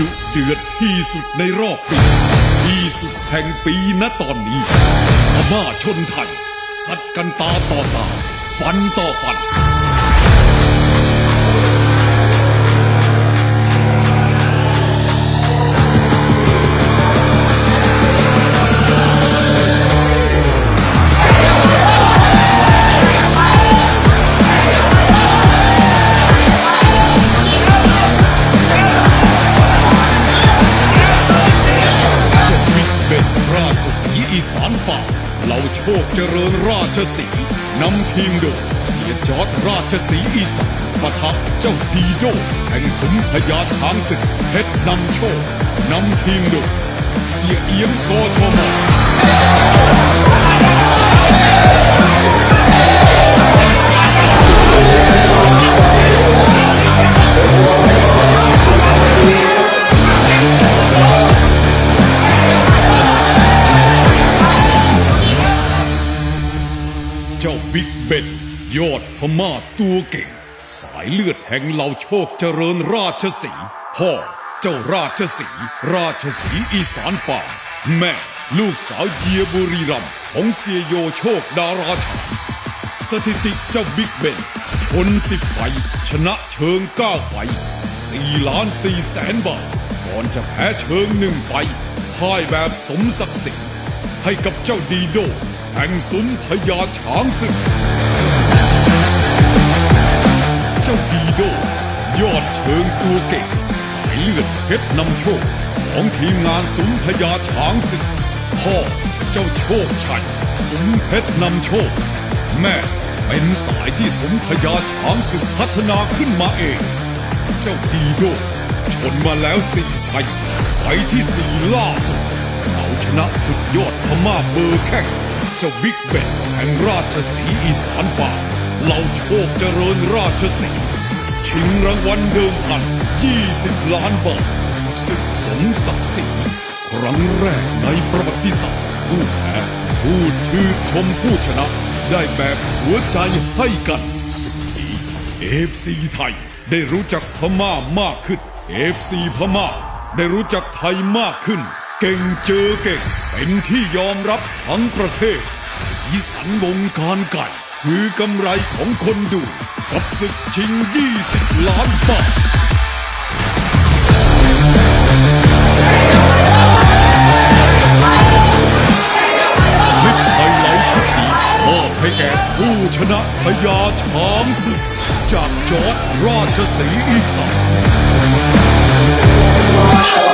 ดุเดือดที่สุดในรอบปี ที่สุดแห่งปีณตอนนี้พม่าชนไทย สัดกันตาต่อตา ฟันต่อฟัน สารป่าเราโชคเจริญราชสีนำทีมโดยเสียจอร์ดราชสีอีสานปะทะเจ้าดีโดแห่งสมพยาช้างศึกเพชรนำโชคนำทีมโดยเสียเอียงกอทม เจ้าบิ๊กเบนยอดพม่าตัวเก่ง สายเลือดแห่งเหล่าโชคเจริญราชสีพ่อเจ้าราชสีราชสีอีสานป่า แม่ลูกสาวเยียบุรีรัมของเสียโยโชคดาราฉายสถิติเจ้าบิ๊กเบนชนสิบไฟชนะเชิงเก้าไฟสี่ล้านสี่แสนบาทก่อนจะแพ้เชิงหนึ่งไฟพ่ายแบบสมศักดิ์ศรีให้กับเจ้าดีโด แห่งสุมพญาช้างศึก เจ้าดีโด ยอดเชิงตัวเก่ง สายเลือดเพชรนำโชค ของทีมงานสุมพญาช้างศึก พ่อเจ้าโชคชัยสุมเพชรนำโชค แม่เป็นสายที่สุมพญาช้างศึกพัฒนาขึ้นมาเอง เจ้าดีโด ชนมาแล้วสี่ไฟไฟท์ที่สี่ล่าสุดเอาชนะสุดยอดพม่าเบอร์แข้ง เจ้าบิ๊กเบนแห่งราชสีอีสานป่าเหล่าโชคเจริญราชสีชิงรางวัลเดิมพัน20ล้านบาทศึกสมศักดิ์ศรีครั้งแรกในประวัติศาสตร์ผู้แพ้พูดชื่นชมผู้ชนะ ได้แบบหัวใจให้กันสิ่งนี้เอฟซีไทยได้รู้จักพม่ามากขึ้นเอฟซีพม่าได้รู้จักไทยมากขึ้น เก่งเจอเก่งเป็นที่ยอมรับทั้งประเทศ สีสันวงการไก่คือกำไรของคนดูกับศึกชิง 20 ล้านบาทคลิปไฮไลท์ชุดนี้มอบให้แก่ผู้ชนะพญาช้างศึก จากจอร์ดราชสีอีสาน